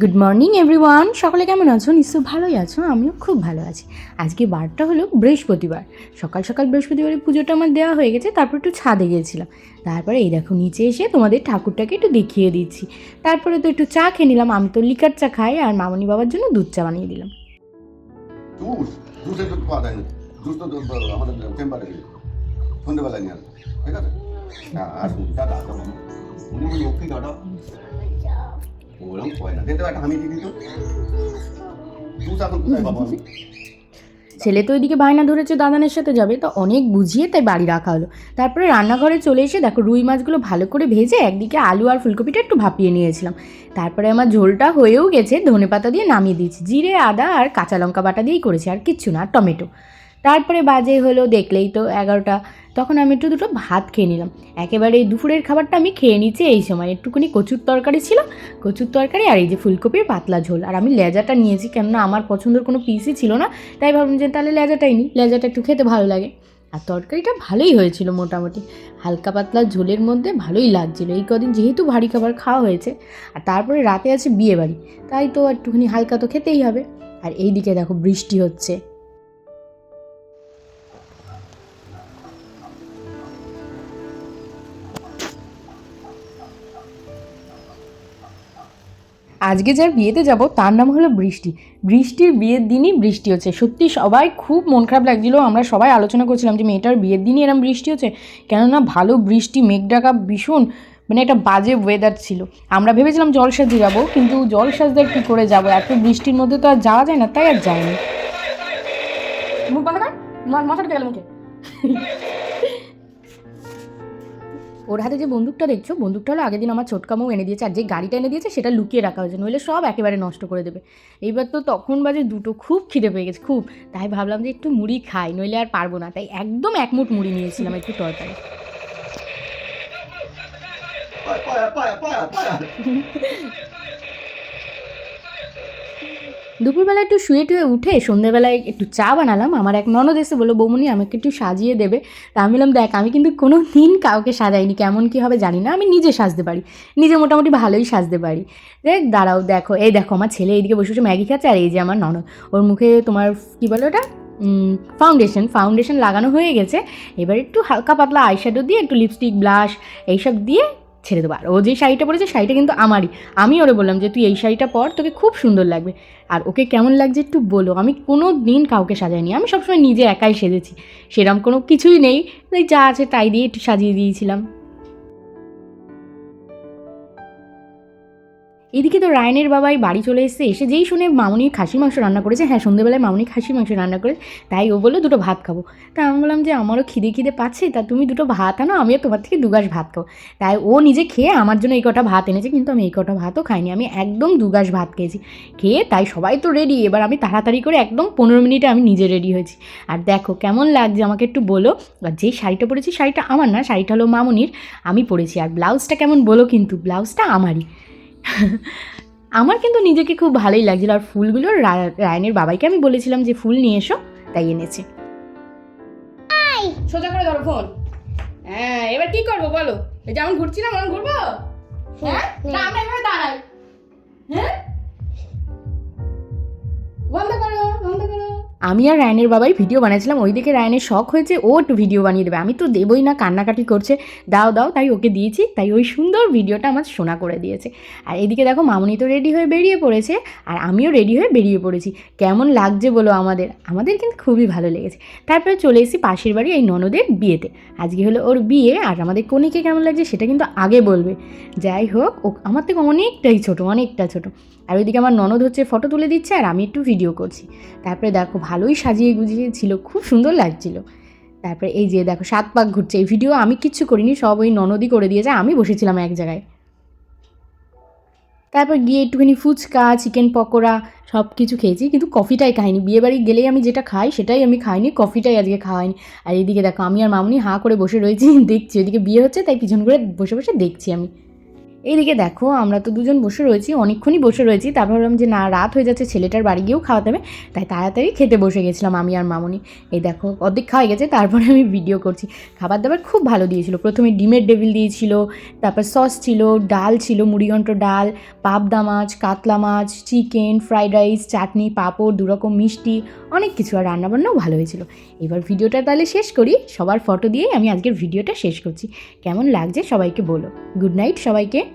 Good morning everyone সকলে কেমন আছো? নিশ্চয় ভালোই আছো, আমিও খুব ভালো আছি। আজকে বারটা হলো বৃহস্পতিবার। সকাল সকাল বৃহস্পতিবারের পুজোটা আমার দেওয়া হয়ে গেছে, তারপর একটু ছাদে গিয়েছিলাম। তারপরে এই দেখো, নিচে এসে তোমাদের ঠাকুরটাকে একটু দেখিয়ে দিচ্ছি। তারপরে তো একটু চা খেয়ে নিলাম, আমি তো লিকার চা খাই আর মামনি বাবার জন্য দুধ চা বানিয়ে দিলাম। সন্ধ্যেবেলায় নিয়ে ঠিক আছে? ছেলে তো ওইদিকে বায়না ধরেছে, দাদানের সাথে যাবে। তো অনেক বুঝিয়ে তাই বাড়ি রাখা হলো। তারপরে রান্নাঘরে চলে এসে দেখো রুই মাছগুলো ভালো করে ভেজে একদিকে আলু আর ফুলকপিটা একটু ভাপিয়ে নিয়েছিলাম। তারপরে আমার ঝোলটা হয়েও গেছে ধনে পাতা দিয়ে নামিয়ে দিয়েছি। জিরে, আদা আর কাঁচা লঙ্কা বাটা দিয়েই করেছি, আর কিচ্ছু না টমেটো। তারপরে বাজে হলো, দেখলেই তো এগারোটা। তখন আমি একটু দুটো ভাত খেয়ে নিলাম। একেবারে এই দুপুরের খাবারটা আমি খেয়ে নিচ্ছি এই সময়। একটুখানি কচুর তরকারি ছিল, কচুর তরকারি আর এই যে ফুলকপির পাতলা ঝোল। আর আমি লেজাটা নিয়েছি, কেননা আমার পছন্দের কোনো পিসই ছিল না। তাই ভাবলাম যে তাহলে লেজাটাই নিই, লেজাটা একটু খেতে ভালো লাগে। আর তরকারিটা ভালোই হয়েছিল মোটামুটি। হালকা পাতলা ঝোলের মধ্যে ভালোই লাগছিল। এই কদিন যেহেতু ভারী খাবার খাওয়া হয়েছে, আর তারপরে রাতে আছে বিয়ে বাড়ি তাই তো একটুখানি হালকা তো খেতেই হবে। আর এই দিকে দেখো বৃষ্টি হচ্ছে। আজকে যার বিয়েতে যাব, তার নাম হলো বৃষ্টি। বৃষ্টির বিয়ের দিনই বৃষ্টি হচ্ছে। সত্যি সবাই খুব মন খারাপ লাগছিল। আমরা সবাই আলোচনা করছিলাম যে মেয়েটার বিয়ের দিনই এরম বৃষ্টি হচ্ছে। কেননা ভালো বৃষ্টি মেঘ ডাকা ভীষণ মানে একটা বাজে ওয়েদার ছিল। আমরা ভেবেছিলাম জল সাজতে যাব, কিন্তু জল সাজতে কী করে যাব? এত বৃষ্টির মধ্যে তো আর যাওয়া যায় না, তাই আর যায়নি মুখ গেল মুখে। ওর হাতে যে বন্দুকটা দেখছ বন্দুকটা হলো আগের দিন আমার ছোটকামও এনে দিয়েছে আর যে গাড়িটা এনে দিয়েছে সেটা লুকিয়ে রাখা হয়েছে নইলে সব একেবারে নষ্ট করে দেবে। এইবার তো তখন বাজে দুটো খুব খিদে পেয়ে গেছে খুব। তাই ভাবলাম যে একটু মুড়ি খাই নইলে আর পারব না। তাই একদম একমুট মুড়ি নিয়েছিলাম একটু তরকারি। দুপুরবেলা একটু শুয়ে টুয়ে উঠে সন্ধ্যেবেলায় একটু চা বানালাম। আমার এক ননদ এসে বলল, বৌমনি, আমাকে একটু সাজিয়ে দেবে। তা আমি বললাম, দেখ, আমি কিন্তু কোনো দিন কাউকে সাজাইনি। কেমন কী হবে জানি না। আমি নিজে সাজতে পারি। নিজে মোটামুটি ভালোই সাজতে পারি। দেখ, দাঁড়াও, দেখো। এই দেখো, আমার ছেলে এইদিকে বসে বসে ম্যাগি খাচ্ছে আর এই যে আমার ননদ। ওর মুখে তোমার, কী বলো ওটা? ফাউন্ডেশন ফাউন্ডেশন লাগানো হয়ে গেছে। এবার একটু হালকা পাতলা আইশ্যাডো দিয়ে একটু লিপস্টিক ব্লাশ এইসব দিয়ে ছেড়ে দেবো। আর ও যে শাড়িটা পরেছে শাড়িটা কিন্তু আমারই। আমি ওরে বললাম যে, তুই এই শাড়িটা পর, তোকে খুব সুন্দর লাগবে। আর ওকে কেমন লাগছে একটু বলো। আমি কোনো দিন কাউকে সাজাইনি। আমি সবসময় নিজে একাই সেজেছি। সেরকম কোনো কিছুই নেই। যা আছে তাই দিয়ে একটু সাজিয়ে দিয়েছিলাম। এদিকে তো রায়নের বাবাই বাড়ি চলে এসেছে, এসে যেই শুনে মামনি খাসি মাংস রান্না করেছে হ্যাঁ সন্ধ্যেবেলায় মামনি খাসি মাংস রান্না করে তাই ও বলল দুটো ভাত খাব। তা আমি বললাম যে আমারও খিদে খিদে পাচ্ছে, তা তুমি দুটো ভাত আনো, আমিও তোমার থেকে দুগাছ ভাত খাব। তাই ও নিজে খেয়ে আমার জন্য এই কটা ভাত এনেছে, কিন্তু আমি এই কটা ভাতও খাইনি, আমি একদম দুগাছ ভাত খেয়েছি। খেয়ে তাই সবাই তো রেডি এবার আমি তাড়াতাড়ি করে একদম পনেরো মিনিটে আমি নিজে রেডি হয়েছি। আর দেখো কেমন লাগছে, আমাকে একটু বলো। আর যেই শাড়িটা পরেছি, শাড়িটা আমার না, শাড়িটা হলো মামনির, আমি পরেছি। আর ব্লাউজটা কেমন বলো কিন্তু, ব্লাউজটা আমারই। আমার কিন্তু নিজেকে খুব ভালোই লাগছিল আর ফুলগুলো রায়নের বাবাইকে আমি বলেছিলাম যে ফুল নিয়ে এসো তাই এনেছে। সোজা করে ধরো ফোন। হ্যাঁ এবার কি করব বলো? এই যেমন ঘুরছিলাম এমন ঘুরবো? হ্যাঁ না। আমরা এভাবে দাঁড়াই। আমি আর রায়নের বাবাই ভিডিও বানিয়েছিলাম ওই দিকে রায়নের শখ হয়েছে, ও একটু ভিডিও বানিয়ে দেবে। আমি তো দেবই না, কান্নাকাটি করছে। দাও দাও, তাই ওকে দিয়েছি। তাই ওই সুন্দর ভিডিওটা আমার শোনা করে দিয়েছে। আর এদিকে দেখো, মামনি তো রেডি হয়ে বেরিয়ে পড়েছে, আর আমিও রেডি হয়ে বেরিয়ে পড়েছি। কেমন লাগছে বলো আমাদের? আমাদের কিন্তু খুবই ভালো লেগেছে। তারপরে চলে এসেছি পাশের বাড়ি এই ননদের বিয়েতে। আজকে হলো ওর বিয়ে, আর আমাদের কনিকে কেমন লাগছে সেটা কিন্তু আগে বলবে। যাই হোক, ও, আমার থেকে অনেকটাই ছোট, অনেকটা ছোট। আর ওইদিকে আমার ননদ হচ্ছে ফটো তুলে দিচ্ছে, আর আমি একটু ভিডিও করছি। তারপরে দেখো ভালোই সাজিয়ে গুজিয়ে ছিল, খুব সুন্দর লাগছিল। তারপরে এই যে দেখো, সাত পাক ঘুরছে। এই ভিডিও আমি কিচ্ছু করিনি, সব ওই ননদই করে দিয়েছে, আমি বসেছিলাম এক জায়গায়। তারপর গিয়ে একটুখানি ফুচকা চিকেন পকোড়া সব কিছু খেয়েছি, কিন্তু কফিটাই খাইনি। বিয়ে বাড়ি গেলেই আমি যেটা খাই, সেটাই আমি খাইনি কফিটাই আজকে খাওয়াইনি। আর এইদিকে দেখো, আমি আর মামনি হাঁ করে বসে রয়েছি, দেখছি। ওইদিকে বিয়ে হচ্ছে, তাই পিছন করে বসে বসে দেখছি আমি। এইদিকে দেখো, আমরা তো দুজন বসে রয়েছি, অনেকক্ষণই বসে রয়েছি। তারপর ভাবলাম যে না, রাত হয়ে যাচ্ছে, ছেলেটার বাড়ি গিয়েও খাওয়াতে হবে। তাই তাড়াতাড়ি খেতে বসে গেছিলাম আমি আর মামনি। এই দেখো, অর্ধেক খাওয়া গেছে, তারপরে আমি ভিডিও করছি। খাবার দাবার খুব ভালো দিয়েছিল। প্রথমে ডিমের ডেভিল দিয়েছিল, তারপর সস ছিল, ডাল ছিল, মুড়িঘণ্ট ডাল, পাবদা মাছ, কাতলা মাছ চিকেন ফ্রাইড রাইস চাটনি, পাঁপড়, দুরকম মিষ্টি, অনেক কিছু। আর রান্নাবান্নাও ভালো হয়েছিল। এবার ভিডিওটা তাহলে শেষ করি। সবার ফটো দিয়েই আমি আজকের ভিডিওটা শেষ করছি। কেমন লাগছে সবাইকে বলো। গুড নাইট সবাইকে।